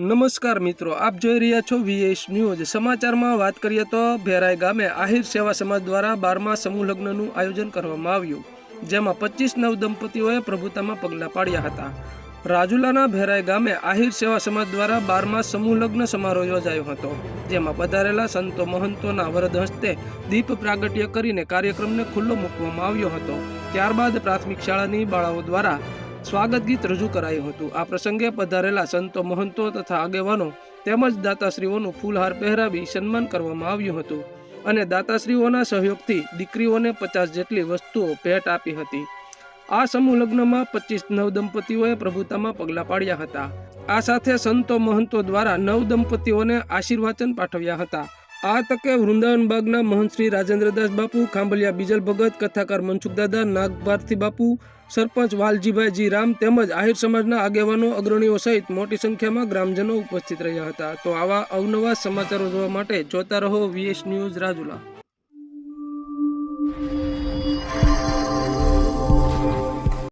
નમસ્કાર મિત્રો, આપ જોઈ રહ્યા છો વીએસ ન્યૂઝ સમાચારમાં વાત કરીએ તો ભેરાઈ ગામે આહિર સેવા સમાજ દ્વારા બારમા સમૂહ લગ્નનું આયોજન કરવામાં આવ્યું, જેમાં પચીસ નવ દંપતીઓએ પ્રભુતામાં પગલાં પાડ્યા હતા. રાજુલાના ભેરાઈ ગામે આહિર સેવા સમાજ દ્વારા બારમા સમૂહ લગ્ન સમારોહ યોજાયો હતો, જેમાં પધારેલા સંતો મહંતોના વરદ હસ્તે દીપ પ્રાગટ્ય કરીને કાર્યક્રમને ખુલ્લો મૂકવામાં આવ્યો હતો. ત્યારબાદ પ્રાથમિક શાળાની બાળાઓ દ્વારા સ્વાગત ગીત રજૂ કરાયું હતું. આ પ્રસંગે પધારેલા સંતો, મહંતો તથા આગેવાનો તેમજ દાતાશ્રીઓનું ફૂલહાર પહેરાવી સન્માન કરવામાં આવ્યું હતું અને દાતાશ્રીઓના સહયોગથી દીકરીઓને પચાસ જેટલી વસ્તુઓ ભેટ આપી હતી. આ સમૂહ લગ્નમાં પચીસ નવ દંપતીઓએ પ્રભુતામાં પગલાં પાડ્યા હતા. આ સાથે સંતો, મહંતો દ્વારા નવ દંપતીઓને આશીર્વાચન પાઠવ્યા હતા. આ તકે વૃંદાવન બાગના મહંત રાજેન્દ્રદાસ બાપુ, ખાંભલિયા બીજલ ભગત, કથાકાર મનસુખ દાદા નાગભારતી બાપુ, સરપંચ વાલજીભાઈ જી રામ તેમજ આહિર સમાજના આગેવાનો, અગ્રણીઓ સહિત મોટી સંખ્યામાં ગ્રામજનો ઉપસ્થિત રહ્યા હતા. તો આવા અવનવા સમાચારો જોવા માટે જોતા રહો વીએસ ન્યૂઝ રાજુલા.